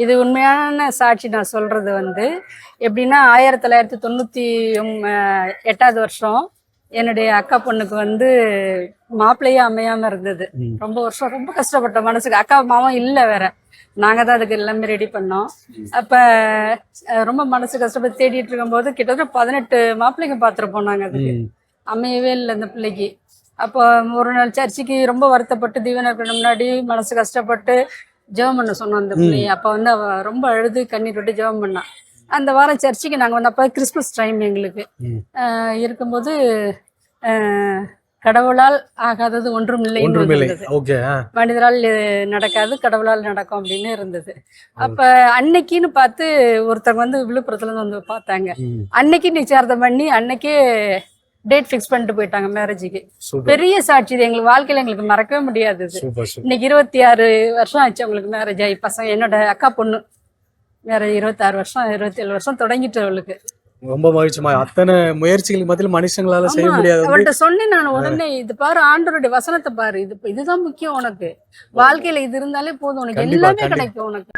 இது உண்மையான சாட்சி நான் சொல்றது வந்து எப்படின்னா ஆயிரத்தி தொள்ளாயிரத்தி அஹ் எட்டாவது வருஷம் என்னுடைய அக்கா பொண்ணுக்கு வந்து மாப்பிள்ளையே அமையாம இருந்தது. ரொம்ப வருஷம் ரொம்ப கஷ்டப்பட்டோம் மனசுக்கு. அக்கா மாவும் இல்ல வேற. நாங்க தான் அதுக்கு எல்லாமே ரெடி பண்ணோம். அப்ப ரொம்ப மனசு கஷ்டப்பட்டு தேடிட்டு இருக்கும்போது கிட்டத்தட்ட பதினெட்டு மாப்பிள்ளைங்க பார்த்துருப்போம் நாங்க அதுக்கு. அமையவே இல்லை அந்த பிள்ளைக்கு. அப்போ ஒரு நாள் சர்ச்சுக்கு ரொம்ப வருத்தப்பட்டு தீவனர்கள் முன்னாடி மனசு கஷ்டப்பட்டு ஜெபம் பண்ண சொன்னோம் அந்த பிள்ளைய. அப்போ வந்து அவ ரொம்ப அழுது கண்ணீர் விட்டு ஜெபம் பண்ணா அந்த வாரம் சர்ச்சுக்கு நாங்கள் வந்து அப்போ கிறிஸ்மஸ் டைம் எங்களுக்கு இருக்கும்போது கடவுளால் ஆகாதது ஒன்றும் ஓகே மனிதரால் நடக்காது கடவுளால் நடக்கும் அப்படின்னு இருந்தது. அப்ப அன்னைக்குன்னு பார்த்து ஒருத்தர் வந்து விழுப்புரத்துல இருந்து வந்து பார்த்தாங்க. அன்னைக்கு நிச்சயார்த்தம் பண்ணி அன்னைக்கே டேட் ஃபிக்ஸ் பண்ணிட்டு போயிட்டாங்க மேரேஜுக்கு பெரிய சாட்சி இது. எங்களுக்கு வாழ்க்கையில எங்களுக்கு மறக்கவே முடியாது இன்னைக்கு இருபத்தி ஆறு வருஷம் ஆச்சு அவங்களுக்கு மேரேஜ் ஆகி பசங்க என்னோட அக்கா பொண்ணு. மேரேஜ் இருபத்தாறு வருஷம் இருபத்தி ஏழு வருஷம் தொடங்கிட்டு அவளுக்கு. ரொம்ப மகிழ்ச்சிமா அத்தனை முயற்சிகளுக்கு மத்தியில் மனுஷங்களால செய்ய முடியாது. வந்து அவள்கிட்ட சொன்னேன் நான் உடனே இது பாரு ஆண்டவருடைய வசனத்தை பாரு. இது இதுதான் முக்கியம் உனக்கு. வாழ்க்கையில இது இருந்தாலே போதும். உனக்கு எல்லாமே. கிடைக்கும் உனக்கு.